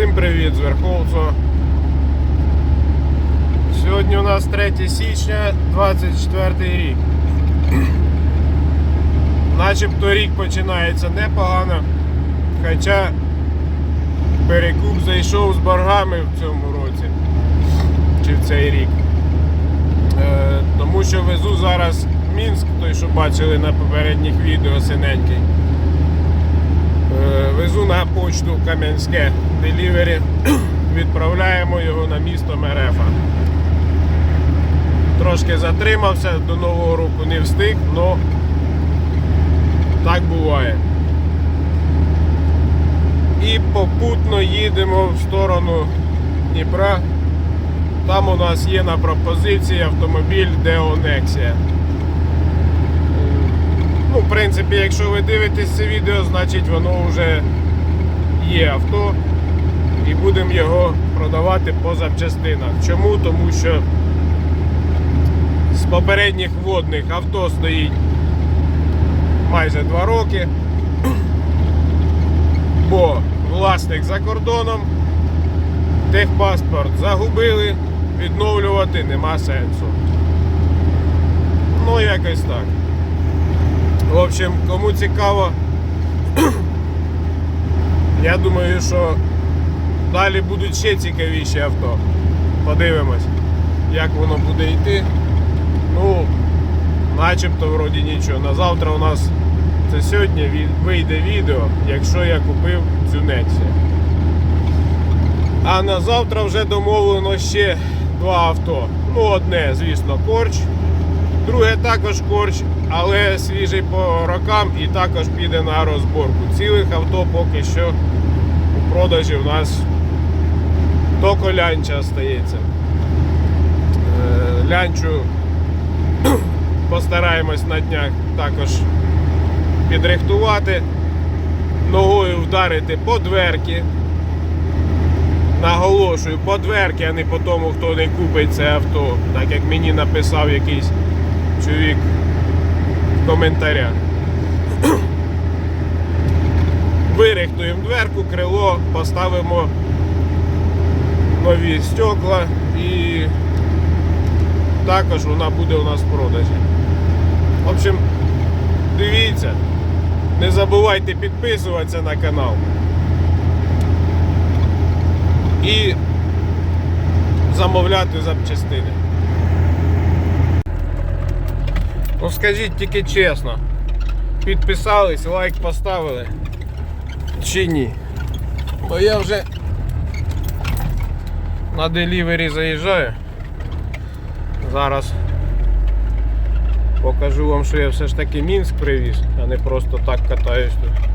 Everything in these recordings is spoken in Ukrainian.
Всім привіт з Верховцу. Сьогодні у нас 3 січня 24 рік. Начебто рік починається непогано, хоча перекуп зайшов з боргами в цьому році чи в цей рік. Е, тому що везу зараз Мінськ, той, що бачили на попередніх відео синенький. Е, Везу на почту Кам'янське делівері, відправляємо його на місто Мерефа. Трошки затримався, до Нового року не встиг, але так буває. І попутно їдемо в сторону Дніпра. Там у нас є на пропозиції автомобіль в принципі, якщо ви дивитесь це відео, значить воно вже є авто і будемо його продавати по запчастинах. Чому? Тому що з попередніх водних авто стоїть майже 2 роки, бо власник за кордоном, техпаспорт загубили, відновлювати нема сенсу. Ну, якось так. В общем, кому цікаво, я думаю, що далі будуть ще цікавіші авто. Подивимось, як воно буде йти. Ну, начебто вроді нічого. На завтра у нас це сьогодні вийде відео, якщо я купив цю Nexia. А на завтра вже домовлено ще два авто. Ну, одне, звісно, корч. Друге також корч, але свіжий по рокам і також піде на розборку. Цілих авто поки що у продажі в нас тільки лянча стається. Е, Лянчу постараємось на днях також підрихтувати, ногою вдарити по дверки. Наголошую, по дверки, а не по тому, хто не купить це авто, так як мені написав якийсь чоловік в коментарях. Вирихтуємо дверку, крило, поставимо нові стекла і також вона буде у нас в продажі. В общем, дивіться, не забувайте підписуватися на канал. І замовляти запчастини. Ну скажіть тільки чесно, підписались, лайк поставили чи ні? Бо я вже на делівері заїжджаю. Зараз покажу вам, що я все ж таки Мінськ привіз, а не просто так катаюсь тут.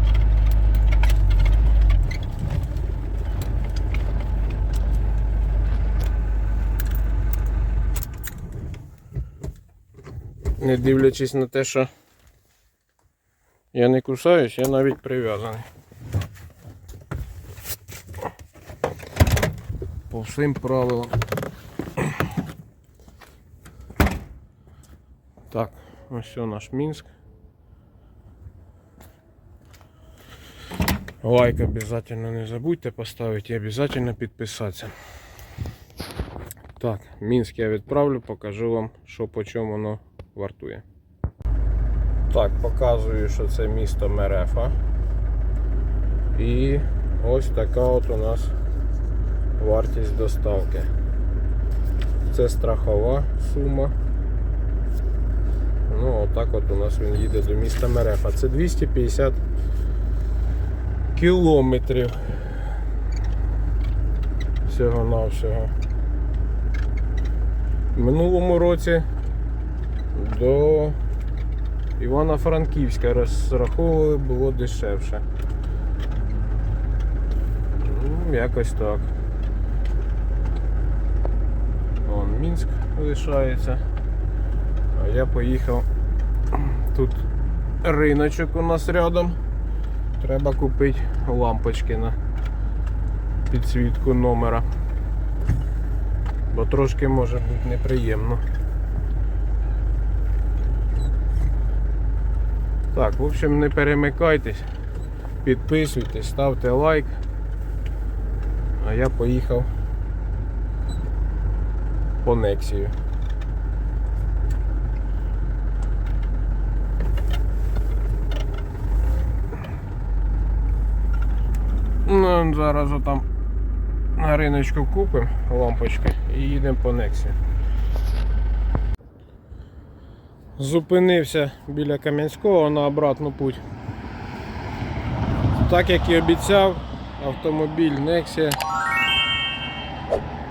Не дивлячись на те, що я не кусаюсь, я навіть прив'язаний. По всім правилам. Так, ось наш Мінськ. Лайк обязательно не забудьте поставити і обязательно підписатися. Так, Мінськ я відправлю, покажу вам, що по чому воно вартує. Так, показую, що це місто Мерефа. І ось така от у нас вартість доставки. Це страхова сума. Ну, отак от у нас він їде до міста Мерефа. Це 250 кілометрів всього-навсього. В минулому році до Івано-Франківська розраховували, було дешевше. Ну, якось так. Вон Мінськ лишається. А я поїхав. Тут риночок у нас рядом. Треба купити лампочки на підсвітку номера. Бо трошки може бути неприємно. Так, в общем, не перемикайтесь, підписуйтесь, ставте лайк. А я поїхав по Нексію. Ну, зараз отам на риночку купимо лампочки і їдемо по Нексі. Зупинився біля Кам'янського на обратну путь. Так як і обіцяв, автомобіль Nexia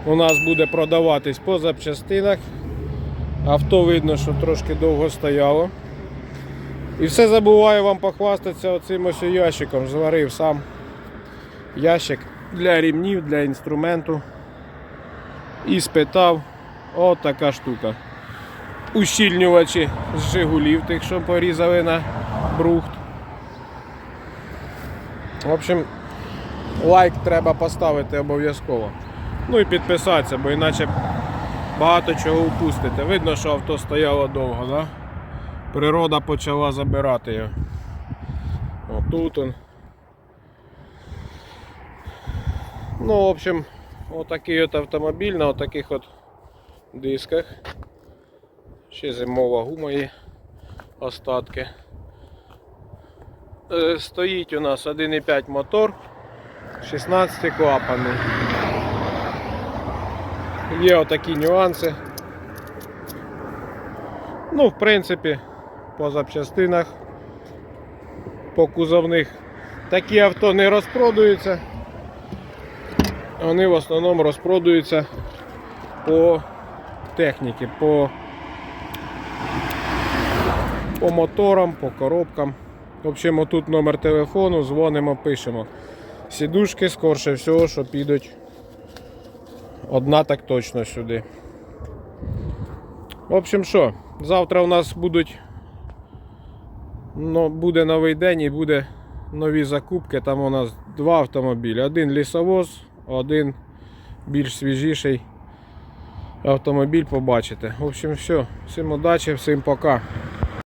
у нас буде продаватись по запчастинах. Авто видно, що трошки довго стояло. І все забуваю вам похвастатися оцим ось ящиком. Зварив сам ящик для рівнів, для інструменту. І спитав, от така штука. Ущільнювачі з Жигулів, тих, що порізали на брухт. В общем, лайк треба поставити обов'язково. Ну і підписатися, бо іначе багато чого упустите. Видно, що авто стояло довго, да? Природа почала забирати його. Отут он. Ну, в общем, отакий от автомобіль на отаких от дисках. Ще зимова гума є остатки. Е, Стоїть у нас 1,5 мотор, 16 клапаний. Є отакі нюанси. Ну, в принципі, по запчастинах, по кузовних такі авто не розпродуються. Вони в основному розпродуються по техніці, по, по моторам, по коробкам. В общем, отут номер телефону, дзвонимо, пишемо. Сідушки, скорше всього, що підуть. Одна так точно сюди. В общем, що, завтра у нас будуть. Ну, буде новий день і буде нові закупки. Там у нас два автомобілі. Один лісовоз, один більш свіжіший автомобіль побачите. В общем, все. Всім удачі, всім пока.